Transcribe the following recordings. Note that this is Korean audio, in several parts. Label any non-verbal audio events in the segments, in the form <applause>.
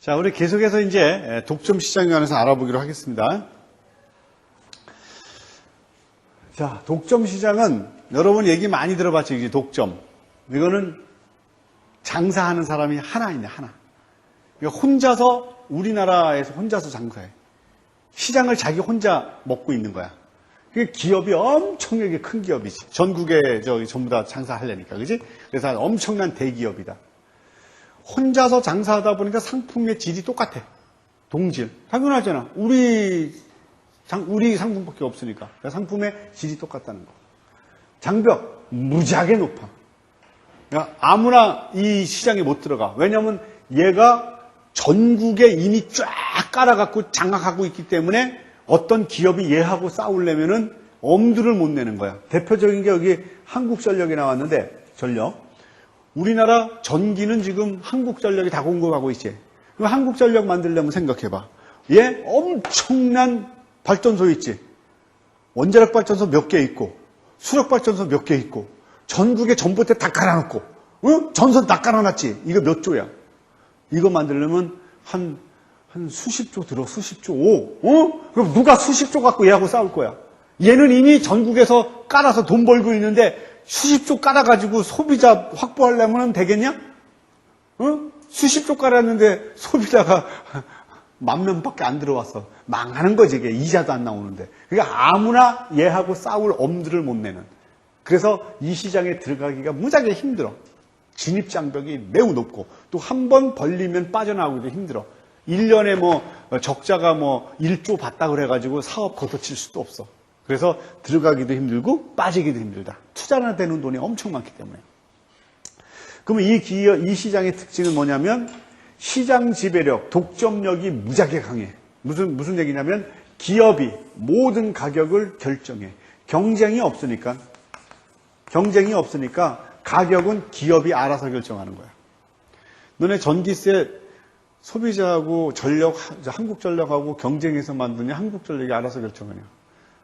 자, 우리 계속해서 이제 독점 시장에 관해서 알아보기로 하겠습니다. 자, 독점 시장은 여러분 얘기 많이 들어봤죠, 이제 독점. 이거는 장사하는 사람이 하나 있네, 하나. 혼자서 우리나라에서 혼자서 장사해. 시장을 자기 혼자 먹고 있는 거야. 그 기업이 엄청나게 큰 기업이지. 전국에 저기 전부 다 장사하려니까, 그지? 그래서 엄청난 대기업이다. 혼자서 장사하다 보니까 상품의 질이 똑같아. 동질. 당연하잖아. 우리 상, 우리 상품밖에 없으니까. 그러니까 상품의 질이 똑같다는 거. 장벽, 무지하게 높아. 그러니까 아무나 이 시장에 못 들어가. 왜냐면 얘가 전국에 이미 쫙 깔아갖고 장악하고 있기 때문에 어떤 기업이 얘하고 싸우려면은 엄두를 못 내는 거야. 대표적인 게 여기 한국전력이 나왔는데, 전력. 우리나라 전기는 지금 한국전력이 다 공급하고 있지. 그럼 한국전력 만들려면 생각해봐. 얘 엄청난 발전소 있지. 원자력 발전소 몇 개 있고, 수력 발전소 몇 개 있고, 전국에 전봇대 다 깔아놓고, 어? 전선 다 깔아놨지. 이거 몇 조야? 이거 만들려면 한, 한 수십 조 들어, 수십 조, 오. 어? 그럼 누가 수십 조 갖고 얘하고 싸울 거야? 얘는 이미 전국에서 깔아서 돈 벌고 있는데 수십 조 깔아가지고 소비자 확보하려면 되겠냐? 어? 수십 조 깔았는데 소비자가 <laughs> 만 명밖에 안 들어왔어. 망하는 거지, 이게. 이자도 안 나오는데. 그러니까 아무나 얘하고 싸울 엄두를 못 내는. 그래서 이 시장에 들어가기가 무지하게 힘들어. 진입 장벽이 매우 높고 또 한 번 벌리면 빠져나오기도 힘들어. 1년에 뭐 적자가 뭐 1조 봤다 그래가지고 사업 걷어칠 수도 없어. 그래서 들어가기도 힘들고 빠지기도 힘들다. 투자나 되는 돈이 엄청 많기 때문에. 그러면 이 시장의 특징은 뭐냐면 시장 지배력, 독점력이 무지하게 강해. 무슨, 무슨 얘기냐면 기업이 모든 가격을 결정해. 경쟁이 없으니까, 경쟁이 없으니까 가격은 기업이 알아서 결정하는 거야. 너네 전기세 소비자하고 전력, 한국전력하고 경쟁해서 만드냐? 한국전력이 알아서 결정하냐?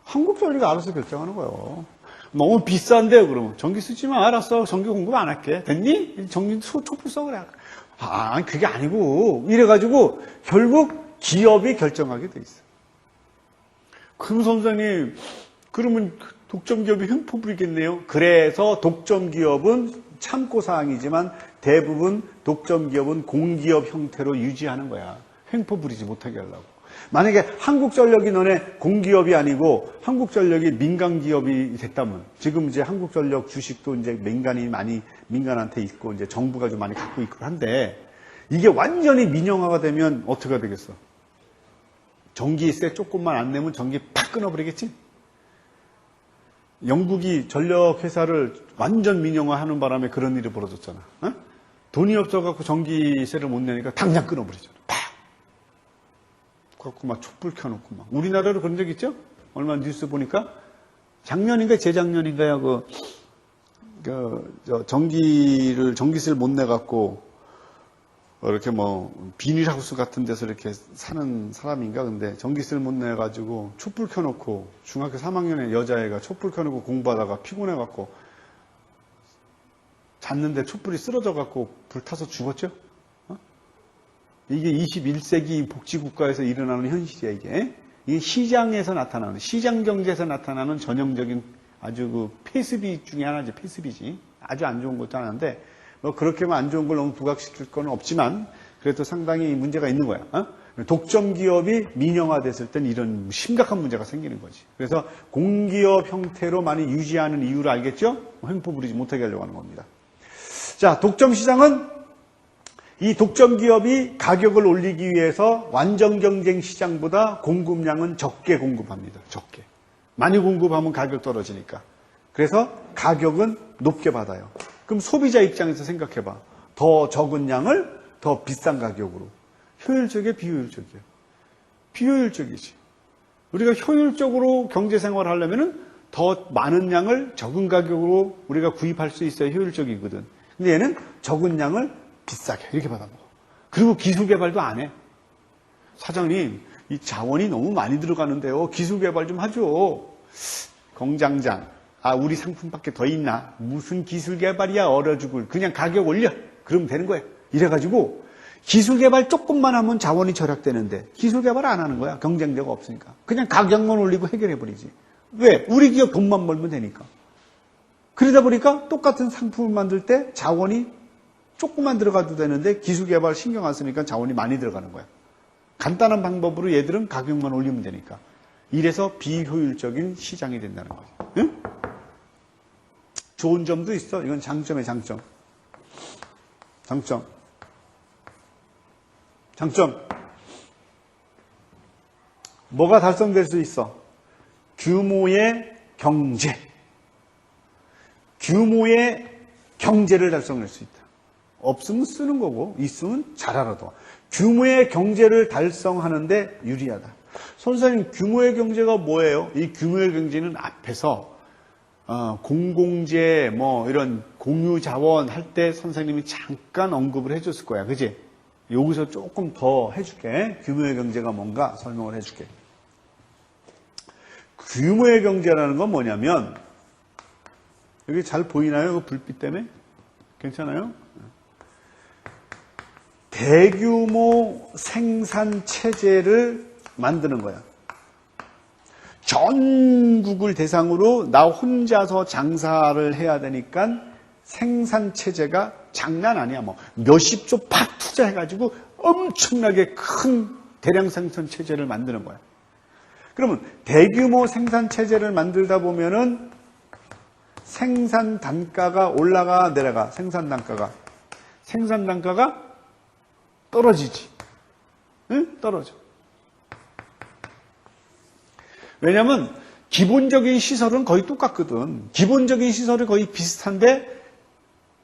한국전력이 알아서 결정하는 거예요. 너무 비싼데 그러면 전기 쓰지 마 알았어 전기 공급 안 할게 됐니? 전기 소 촛불 써 그래 아 그게 아니고 이래가지고 결국 기업이 결정하게 돼 있어. 금 선생님 그러면 독점 기업이 횡포 부리겠네요. 그래서 독점 기업은 참고 사항이지만 대부분 독점 기업은 공기업 형태로 유지하는 거야. 횡포 부리지 못하게 하려고. 만약에 한국전력이 너네 공기업이 아니고 한국전력이 민간기업이 됐다면 지금 이제 한국전력 주식도 이제 민간이 많이 민간한테 있고 이제 정부가 좀 많이 갖고 있고 한데 이게 완전히 민영화가 되면 어떻게 되겠어? 전기세 조금만 안 내면 전기 팍 끊어버리겠지? 영국이 전력회사를 완전 민영화하는 바람에 그런 일이 벌어졌잖아. 어? 돈이 없어갖고 전기세를 못 내니까 당장 끊어버리잖아. 팍! 그렇고 막 촛불 켜놓고 막 우리나라로 그런 적 있죠? 얼마 뉴스 보니까 작년인가 재작년인가요? 그, 그, 저 전기를 전기세를 못 내갖고 이렇게 뭐 비닐하우스 같은 데서 이렇게 사는 사람인가 근데 전기세를 못 내가지고 촛불 켜놓고 중학교 3학년의 여자애가 촛불 켜놓고 공부하다가 피곤해갖고 잤는데 촛불이 쓰러져갖고 불타서 죽었죠? 이게 21세기 복지국가에서 일어나는 현실이야, 이게. 이게 시장에서 나타나는, 시장 경제에서 나타나는 전형적인 아주 그 폐습이 중에 하나지, 폐습이지. 아주 안 좋은 것도 하나인데, 뭐 그렇게만 안 좋은 걸 너무 부각시킬 건 없지만, 그래도 상당히 문제가 있는 거야. 어? 독점 기업이 민영화됐을 땐 이런 심각한 문제가 생기는 거지. 그래서 공기업 형태로 많이 유지하는 이유를 알겠죠? 횡포 부리지 못하게 하려고 하는 겁니다. 자, 독점 시장은 이 독점 기업이 가격을 올리기 위해서 완전 경쟁 시장보다 공급량은 적게 공급합니다. 적게. 많이 공급하면 가격 떨어지니까. 그래서 가격은 높게 받아요. 그럼 소비자 입장에서 생각해봐. 더 적은 양을 더 비싼 가격으로. 효율적이에요, 비효율적이에요? 비효율적이지. 우리가 효율적으로 경제 생활을 하려면은 더 많은 양을 적은 가격으로 우리가 구입할 수 있어야 효율적이거든. 근데 얘는 적은 양을 비싸게 이렇게 받아먹어. 그리고 기술 개발도 안 해. 사장님, 이 자원이 너무 많이 들어가는데요. 기술 개발 좀 하죠. 공장장. 아, 우리 상품밖에 더 있나? 무슨 기술 개발이야, 얼어 죽을. 그냥 가격 올려. 그러면 되는 거야. 이래가지고 기술 개발 조금만 하면 자원이 절약되는데 기술 개발 안 하는 거야. 경쟁자가 없으니까. 그냥 가격만 올리고 해결해 버리지. 왜? 우리 기업 돈만 벌면 되니까. 그러다 보니까 똑같은 상품을 만들 때 자원이 조금만 들어가도 되는데 기술 개발 신경 안 쓰니까 자원이 많이 들어가는 거야. 간단한 방법으로 얘들은 가격만 올리면 되니까. 이래서 비효율적인 시장이 된다는 거죠. 응? 좋은 점도 있어. 이건 장점의 장점. 장점. 장점. 뭐가 달성될 수 있어? 규모의 경제. 규모의 경제를 달성할 수 있다. 없으면 쓰는 거고, 있으면 잘 알아둬. 규모의 경제를 달성하는데 유리하다. 선생님, 규모의 경제가 뭐예요? 이 규모의 경제는 앞에서 어, 공공재, 뭐, 이런 공유 자원 할 때 선생님이 잠깐 언급을 해줬을 거야. 그지? 여기서 조금 더 해줄게. 규모의 경제가 뭔가 설명을 해줄게. 규모의 경제라는 건 뭐냐면, 여기 잘 보이나요? 그 불빛 때문에? 괜찮아요? 대규모 생산 체제를 만드는 거야. 전국을 대상으로 나 혼자서 장사를 해야 되니까 생산 체제가 장난 아니야. 뭐 몇십 조 팍 투자해가지고 엄청나게 큰 대량 생산 체제를 만드는 거야. 그러면 대규모 생산 체제를 만들다 보면은 생산 단가가 올라가 내려가 생산 단가가 생산 단가가 떨어지지. 응? 떨어져. 왜냐하면 기본적인 시설은 거의 똑같거든. 기본적인 시설은 거의 비슷한데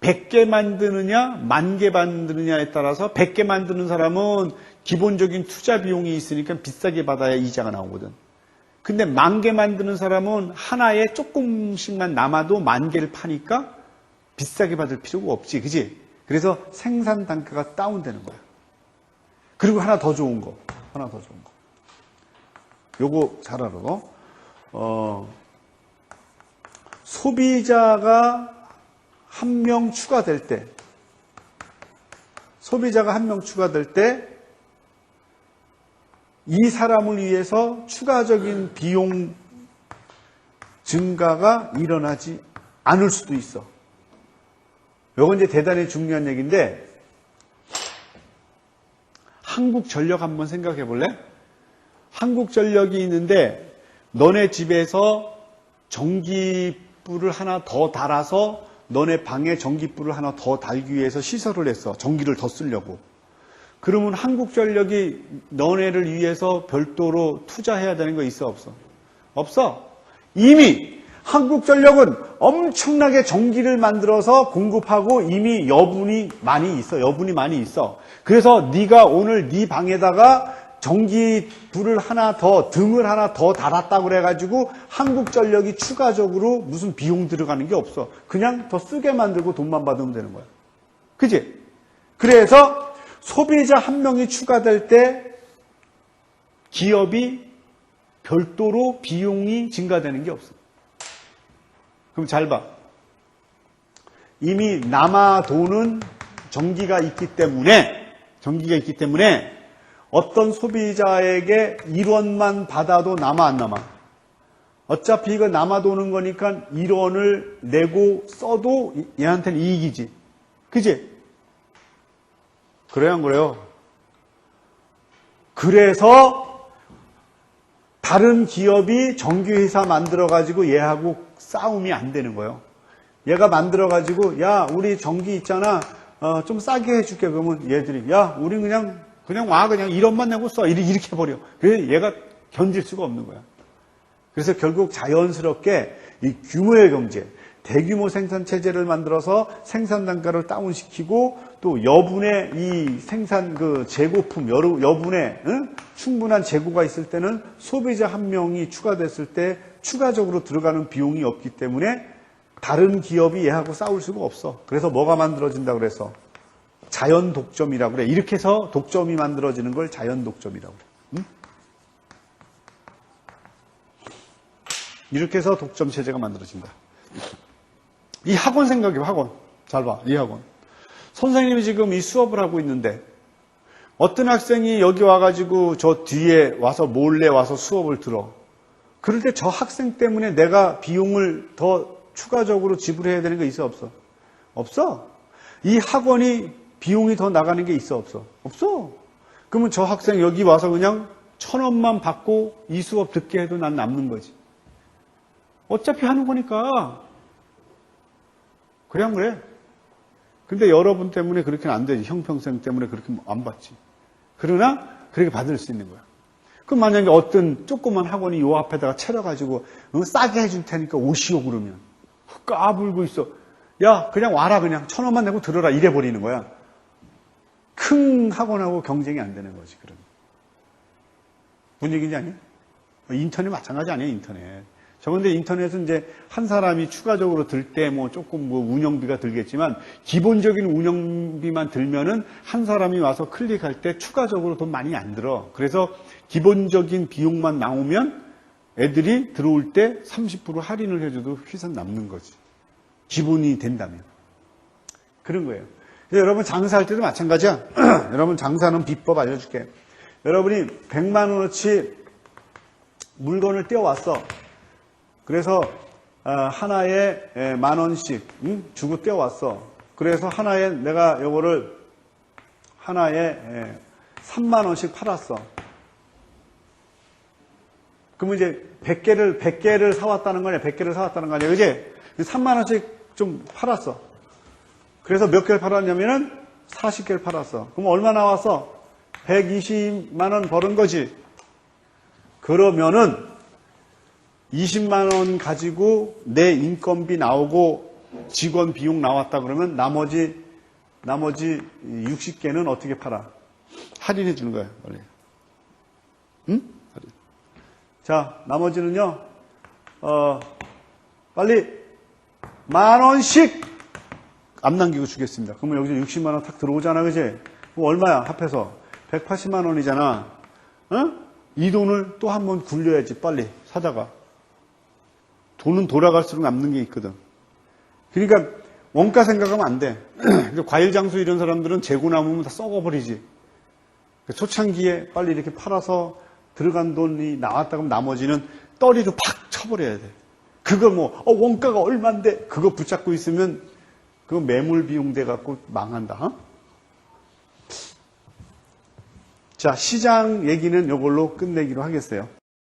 100개 만드느냐, 만 개 만드느냐에 따라서 100개 만드는 사람은 기본적인 투자 비용이 있으니까 비싸게 받아야 이자가 나오거든. 근데 만 개 만드는 사람은 하나에 조금씩만 남아도 만 개를 파니까 비싸게 받을 필요가 없지. 그지? 그래서 생산 단가가 다운되는 거야. 그리고 하나 더 좋은 거. 하나 더 좋은 거. 요거 잘 알아. 어, 소비자가 한 명 추가될 때, 소비자가 한 명 추가될 때, 이 사람을 위해서 추가적인 비용 증가가 일어나지 않을 수도 있어. 요건 이제 대단히 중요한 얘기인데, 한국전력 한번 생각해 볼래? 한국전력이 있는데 너네 집에서 전기불을 하나 더 달아서 너네 방에 전기불을 하나 더 달기 위해서 시설을 했어. 전기를 더 쓰려고. 그러면 한국전력이 너네를 위해서 별도로 투자해야 되는 거 있어 없어? 없어. 이미 한국전력은 엄청나게 전기를 만들어서 공급하고 이미 여분이 많이 있어. 여분이 많이 있어. 그래서 네가 오늘 네 방에다가 전기 불을 하나 더 등을 하나 더 달았다고 그래가지고 한국전력이 추가적으로 무슨 비용 들어가는 게 없어. 그냥 더 쓰게 만들고 돈만 받으면 되는 거야. 그지? 그래서 소비자 한 명이 추가될 때 기업이 별도로 비용이 증가되는 게 없어. 그럼 잘 봐. 이미 남아도는 전기가 있기 때문에 전기가 있기 때문에 어떤 소비자에게 1원만 받아도 남아 안 남아? 어차피 이거 남아도는 거니까 1원을 내고 써도 얘한테는 이익이지. 그지? 그래요, 안 그래요? 그래서 다른 기업이 전기회사 만들어가지고 얘하고 싸움이 안 되는 거예요. 얘가 만들어가지고, 야, 우리 전기 있잖아. 어, 좀 싸게 해줄게. 그러면 얘들이, 야, 우리 그냥 그냥 와 그냥 1원만 내고 써 이렇게, 이렇게 버려. 그래서 얘가 견딜 수가 없는 거야. 그래서 결국 자연스럽게 이 규모의 경제, 대규모 생산 체제를 만들어서 생산 단가를 다운시키고 또 여분의 이 생산 그 재고품 여분의 응? 충분한 재고가 있을 때는 소비자 한 명이 추가됐을 때 추가적으로 들어가는 비용이 없기 때문에 다른 기업이 얘하고 싸울 수가 없어. 그래서 뭐가 만들어진다 그래서 자연 독점이라고 그래. 이렇게 해서 독점이 만들어지는 걸 자연 독점이라고 그래. 응? 이렇게 해서 독점 체제가 만들어진다. 이 학원 생각해, 학원. 잘 봐, 이 학원. 선생님이 지금 이 수업을 하고 있는데, 어떤 학생이 여기 와가지고 저 뒤에 와서 몰래 와서 수업을 들어. 그럴 때 저 학생 때문에 내가 비용을 더 추가적으로 지불해야 되는 거 있어 없어? 없어. 이 학원이 비용이 더 나가는 게 있어 없어? 없어. 그러면 저 학생 여기 와서 그냥 천 원만 받고 이 수업 듣게 해도 난 남는 거지. 어차피 하는 거니까. 그래 안 그래? 근데 여러분 때문에 그렇게는 안 되지. 형평성 때문에 그렇게 안 받지. 그러나 그렇게 받을 수 있는 거야. 그럼 만약에 어떤 조그만 학원이 요 앞에다가 차려가지고 어, 싸게 해줄 테니까 오시오 그러면 까불고 있어. 야 그냥 와라 그냥 천 원만 내고 들어라 이래 버리는 거야. 큰 학원하고 경쟁이 안 되는 거지 그럼. 무슨 얘기인지 아니? 인터넷 마찬가지 아니에요 인터넷. 저건데 인터넷은 이제 한 사람이 추가적으로 들 때 뭐 조금 뭐 운영비가 들겠지만 기본적인 운영비만 들면은 한 사람이 와서 클릭할 때 추가적으로 돈 많이 안 들어. 그래서 기본적인 비용만 나오면 애들이 들어올 때 30% 할인을 해줘도 휘산 남는 거지. 기본이 된다면. 그런 거예요. 여러분 장사할 때도 마찬가지야. <clears throat> 여러분 장사는 비법 알려줄게. 여러분이 100만 원어치 물건을 떼어왔어. 그래서 어, 하나에 에, 만 원씩 응? 주고 떼어왔어. 그래서 하나에 내가 요거를 하나에 에, 3만 원씩 팔았어. 그러면 이제 100개를 100개를 사왔다는 거냐? 100개를 사왔다는 거 아니야? 그지? 3만 원씩 좀 팔았어. 그래서 몇 개를 팔았냐면은 40개를 팔았어. 그럼 얼마 나왔어? 120만 원 벌은 거지. 그러면은 20만 원 가지고 내 인건비 나오고 직원 비용 나왔다 그러면 나머지 나머지 60개는 어떻게 팔아? 할인해 주는 거야, 원래. 응? 할인. 자, 나머지는요. 어, 빨리 만 원씩 안 남기고 주겠습니다. 그러면 여기서 60만 원 탁 들어오잖아, 그지? 얼마야, 합해서? 180만 원이잖아. 어? 이 돈을 또 한 번 굴려야지, 빨리 사다가. 돈은 돌아갈수록 남는 게 있거든. 그러니까 원가 생각하면 안 돼. <clears throat> 과일 장수 이런 사람들은 재고 남으면 다 썩어버리지. 그 초창기에 빨리 이렇게 팔아서 들어간 돈이 나왔다 그러면 나머지는 떨이로 팍 쳐버려야 돼. 그거 뭐, 어, 원가가 얼만데? 그거 붙잡고 있으면 그거 매물 비용 돼 갖고 망한다. 어? 자, 시장 얘기는 이걸로 끝내기로 하겠어요.